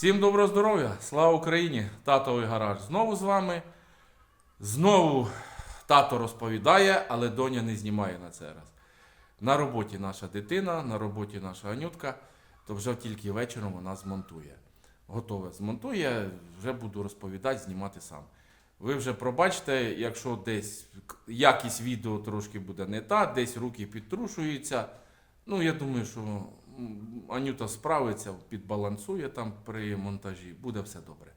Всім доброго здоров'я! Слава Україні! Татовий гараж знову з вами. Знову тато розповідає, але доня не знімає на цей раз. На роботі наша дитина, на роботі наша Анютка, то вже тільки вечором вона змонтує. Готове змонтує, вже буду розповідати, знімати сам. Ви вже пробачте, якщо десь якість відео трошки буде не та, десь руки підтрушуються. Ну, я думаю, що Анюта справиться, підбалансує там при монтажі, буде все добре.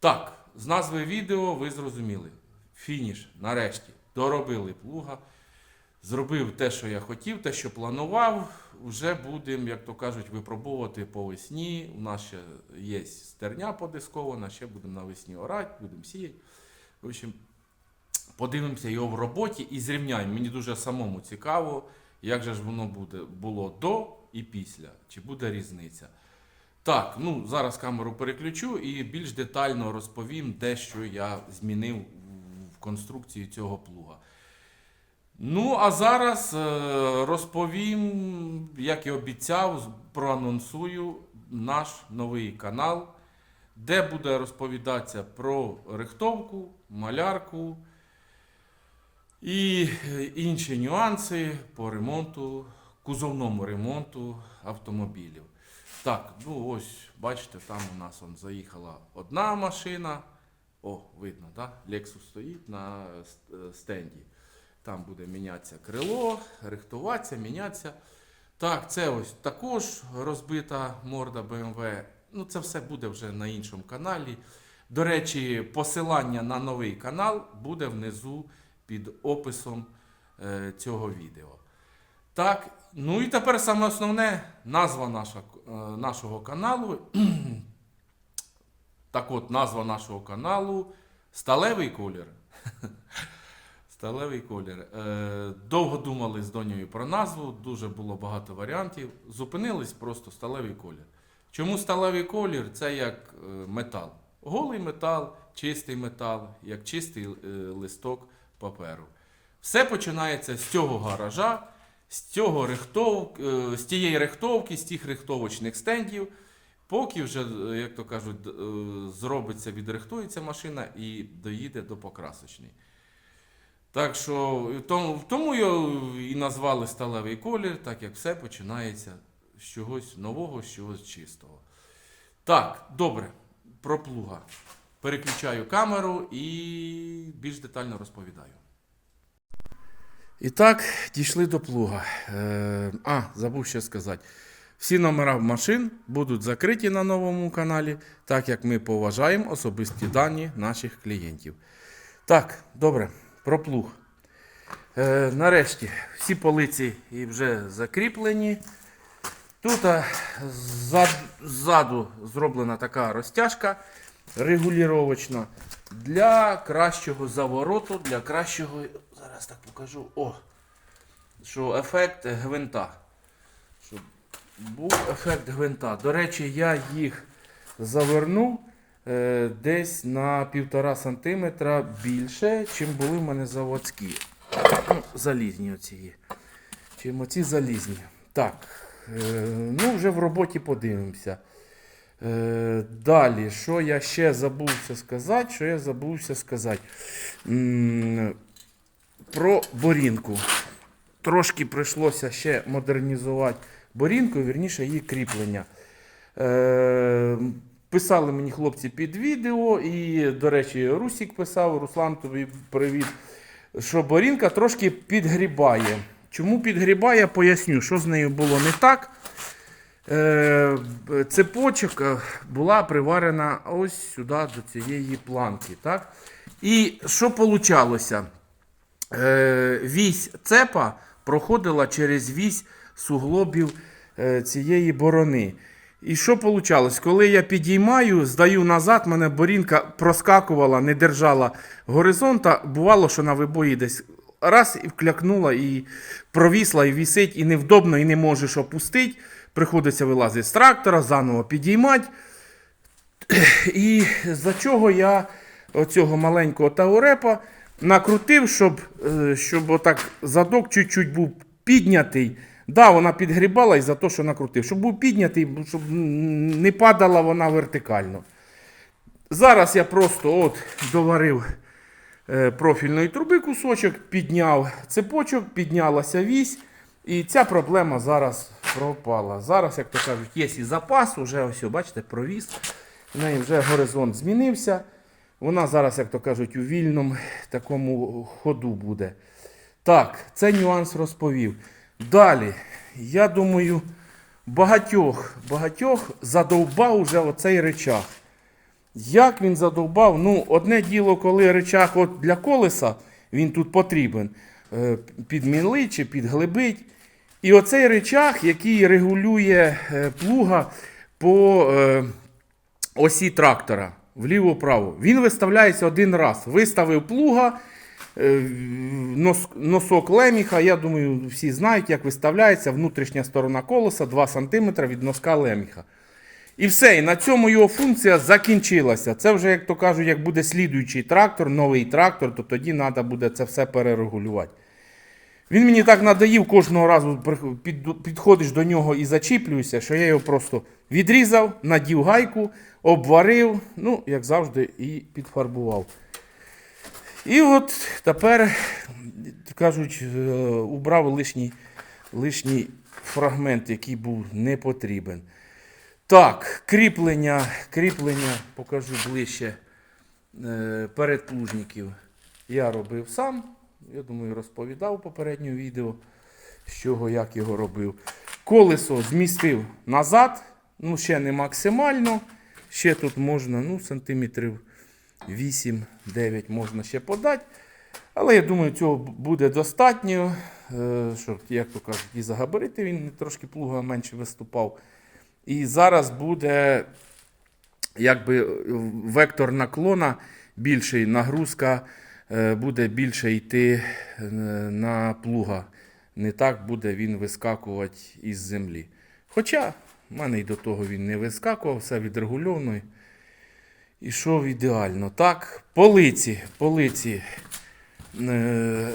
Так, з назви відео ви зрозуміли. Фініш, нарешті, доробили плуга. Зробив те, що я хотів, те, що планував. Вже будемо, як то кажуть, випробовувати по весні. У нас ще є стерня подискована, ще будемо навесні орати, будемо сіяти. В общем, подивимося його в роботі і зрівняємо. Мені дуже самому цікаво, як же ж воно буде було до і після, чи буде різниця. Так, ну зараз камеру переключу і більш детально розповім те, що я змінив в конструкції цього плуга. Ну, а зараз е, розповім, як і обіцяв, проанонсую наш новий канал, де буде розповідатися про рихтовку, малярку і е, інші нюанси по ремонту, кузовному ремонту автомобілів. Так, ну ось, бачите, там у нас он, заїхала одна машина. О, видно, да? Lexus стоїть на е, стенді. Там буде мінятися крило, рихтуватися, мінятися. Так, це ось також розбита морда BMW. Ну, це все буде вже на іншому каналі. До речі, посилання на новий канал буде внизу під описом е, цього відео. Так, ну і тепер саме основне назва наша, е, нашого каналу. так от, назва нашого каналу Сталевий колір. Сталевий колір. Е, довго думали з донею про назву, дуже було багато варіантів. Зупинились просто сталевий колір. Чому сталевий колір? Це як е, метал. Голий метал, чистий метал, як чистий листок паперу. Все починається з цього гаража, з, цього рихтов, е, з тієї рихтовки, з тих рихтовочних стендів, поки вже, е, як то кажуть, е, зробиться, відрихтується машина і доїде до покрасочної. Так що тому, тому його і назвали сталевий колір, так як все починається з чогось нового, з чогось чистого. Так, добре, про плуга. Переключаю камеру і більш детально розповідаю. І так, дійшли до плуга. Е, а, забув ще сказати. Всі номера машин будуть закриті на новому каналі, так як ми поважаємо особисті дані наших клієнтів. Так, добре, про плуг. Е, нарешті всі полиці і вже закріплені. Тут ззаду зроблена така розтяжка регулювачна для кращого завороту, для кращого. Зараз так покажу. О, що ефект гвинта. Щоб був ефект гвинта. До речі, я їх завернув е, десь на півтора сантиметра більше, чим були в мене заводські. Ну, залізні оці є. Чим оці залізні. Так. Е, ну, вже в роботі подивимося. Е, далі, що я ще забувся сказати? Що я забувся сказати? М, Про борінку. Трошки прийшлося ще модернізувати борінку, вірніше її кріплення. Е, писали мені хлопці під відео, і, до речі, Русік писав, Руслан тобі привіт, що борінка трошки підгрібає. Чому підгрібає, поясню, що з нею було не так. Е, цепочок була приварена ось сюди до цієї планки. Так? І що получалося? Е, вісь цепа проходила через вісь суглобів е, цієї борони. І що вийшло? Коли я підіймаю, здаю назад, мене борінка проскакувала, не держала горизонта. Бувало, що на вибої десь раз і вклякнула, і провісла, і вісить, і невдобно, і не можеш опустити. Приходиться вилазити з трактора, заново підіймати. І за чого я оцього маленького таурепа накрутив, щоб, е, щоб отак задок чуть-чуть був піднятий Да, вона підгрібала із-за того, що накрутив. Щоб був піднятий, щоб не падала вона вертикально. Зараз я просто от доварив е, профільної труби кусочок, підняв цепочок, піднялася вісь. І ця проблема зараз пропала. Зараз, як то кажуть, є і запас, уже ось, бачите, провіз. В неї вже горизонт змінився. Вона зараз, як то кажуть, у вільному такому ходу буде. Так, це нюанс розповів. Далі, я думаю, багатьох, багатьох задовбав уже оцей речах. Як він задовбав? Ну, одне діло, коли речах от для колеса, він тут потрібен, е, підмінлить чи підглибить. І оцей речах, який регулює е, плуга по е, осі трактора вліво-право, він виставляється один раз. Виставив плуга, е, нос, носок леміха. Я думаю, всі знають, як виставляється внутрішня сторона колеса 2 см від носка леміха. І все, і на цьому його функція закінчилася. Це вже, як то кажуть, як буде слідуючий трактор, новий трактор, то тоді треба буде це все перерегулювати. Він мені так надоїв кожного разу підходиш до нього і зачіплюєшся, що я його просто відрізав, надів гайку, обварив, ну, як завжди, і підфарбував. І от тепер, кажуть, е, убрав лишній, лишній фрагмент, який був не потрібен. Так, кріплення, кріплення покажу ближче е, передплужників. Я робив сам. Я думаю, розповідав в попередньому відео, з чого, як його робив. Колесо змістив назад, ну ще не максимально. Ще тут можна, ну, сантиметрів 8-9 можна ще подати. Але я думаю, цього буде достатньо. е, Щоб, як то кажуть, і за габарити він трошки плуга менше виступав. І зараз буде якби вектор наклона більший, нагрузка буде більше йти е, на плуга. Не так буде він вискакувати із землі. Хоча в мене й до того він не вискакував, все відрегульовано. Ішов ідеально. Так, полиці. полиці. Е,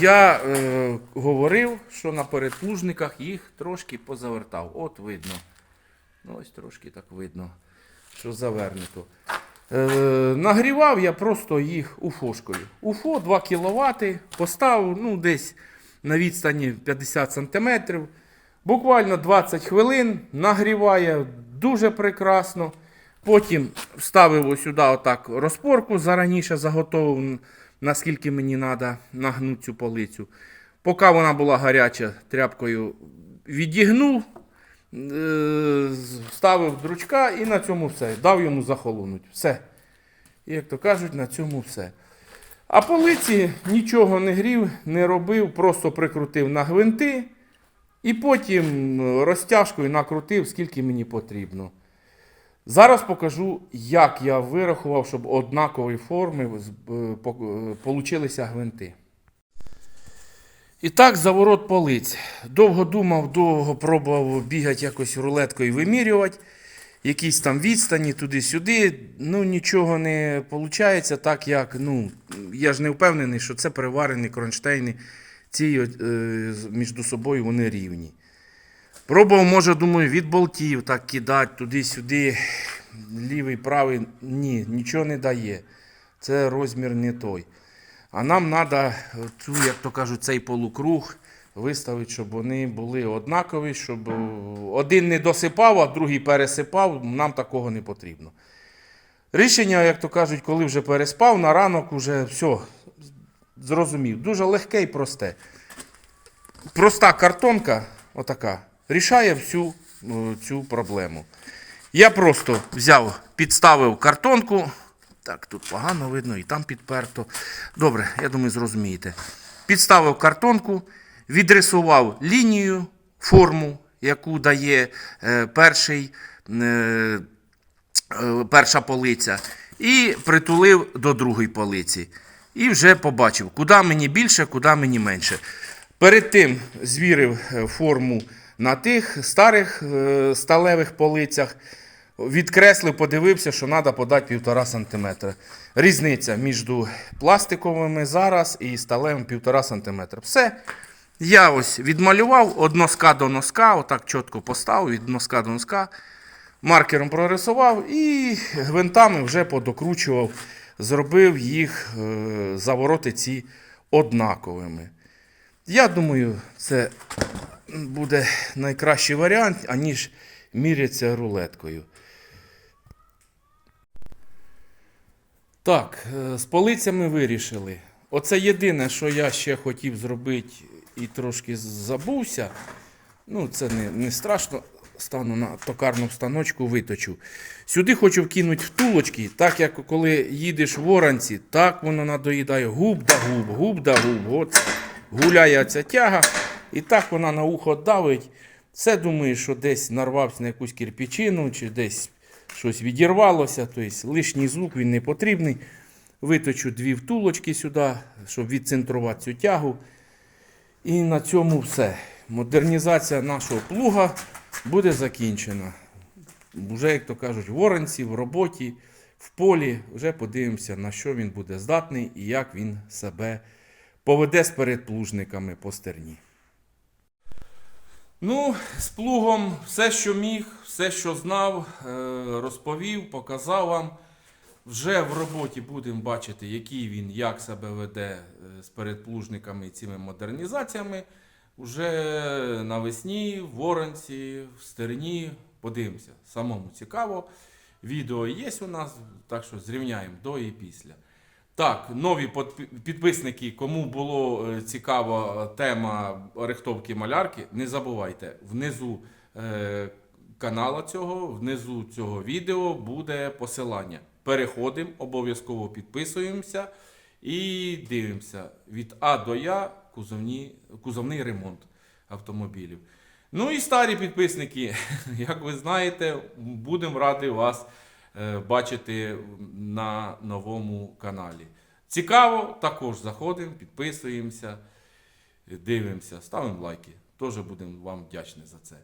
Я е, говорив, що на передплужниках їх трошки позавертав. От видно. Ну, ось трошки так видно, що завернуто. Е, нагрівав я просто їх уфошкою. Уфо 2 кВт, поставив ну, десь на відстані 50 см. Буквально 20 хвилин нагріває дуже прекрасно. Потім вставив сюди отак розпорку, зараніше заготовив, наскільки мені треба нагнути цю полицю. Поки вона була гаряча, тряпкою відігнув, е, вставив дручка і на цьому все. Дав йому захолонуть. Все. І, як то кажуть, на цьому все. А полиці нічого не грів, не робив, просто прикрутив на гвинти. І потім е, розтяжкою накрутив, скільки мені потрібно. Зараз покажу, як я вирахував, щоб однакової форми е, получилися гвинти. І так, заворот полиць. Довго думав, довго пробував бігати якось рулеткою вимірювати. Якісь там відстані туди-сюди. Ну, нічого не виходить, так як, ну, я ж не впевнений, що це переварені кронштейни. Ці е, між собою вони рівні. Пробував, може, думаю, від болтів так кидати туди-сюди, лівий, правий. Ні, нічого не дає. Це розмір не той. А нам треба як то кажуть, цей полукруг виставити, щоб вони були однакові, щоб один не досипав, а другий пересипав. Нам такого не потрібно. Рішення, як то кажуть, коли вже переспав, на ранок вже все, зрозумів. Дуже легке і просте. Проста картонка, отака, рішає всю е, цю проблему. Я просто взяв, підставив картонку. Так, тут погано видно і там підперто. Добре, я думаю, зрозумієте. Підставив картонку, відрисував лінію, форму, яку дає е, перший, е, е, перша полиця, і притулив до другої полиці. І вже побачив, куди мені більше, куди мені менше. Перед тим звірив форму на тих старих сталевих полицях. Відкреслив, подивився, що треба подати 1,5 см. Різниця між пластиковими зараз і сталевим 1,5 см. Все. Я ось відмалював від носка до носка, отак чітко поставив від носка до носка. Маркером прорисував і гвинтами вже подокручував, зробив їх е, завороти ці однаковими. Я думаю, це буде найкращий варіант, аніж мірятися рулеткою. Так, е, з полицями вирішили. Оце єдине, що я ще хотів зробити і трошки забувся. Ну, це не, не страшно. Стану на токарну станочку, виточу. Сюди хочу вкинути втулочки, так як коли їдеш в оранці, так воно надоїдає губ да губ, губ да губ. От гуляє ця тяга, і так вона на ухо давить. Це думаю, що десь нарвався на якусь кирпичину, чи десь щось відірвалося, тобто лишній звук він не потрібний. Виточу дві втулочки сюди, щоб відцентрувати цю тягу. І на цьому все. Модернізація нашого плуга буде закінчена. Вже, як то кажуть, в оранці, в роботі, в полі. Вже подивимося, на що він буде здатний і як він себе поведе з передплужниками по стерні. Ну, з плугом все, що міг, все, що знав, е, розповів, показав вам. Вже в роботі будемо бачити, який він, як себе веде е, з передплужниками і цими модернізаціями. Уже навесні, в Оранці, в Стерні. Подивимося. Самому цікаво. Відео є у нас, так що зрівняємо до і після. Так, нові підписники, кому було е, цікава тема рихтовки малярки, не забувайте, внизу е, канала цього, внизу цього відео буде посилання. Переходимо, обов'язково підписуємося і дивимося від А до Я кузовні, кузовний ремонт автомобілів. Ну і старі підписники, як ви знаєте, будемо раді вас бачити на новому каналі. Цікаво, також заходимо, підписуємося, дивимося, ставимо лайки. Теж будемо вам вдячні за це.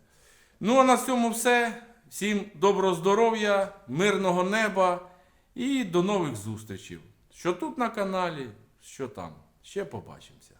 Ну а на цьому все. Всім доброго здоров'я, мирного неба і до нових зустрічей. Що тут на каналі, що там. Ще побачимося.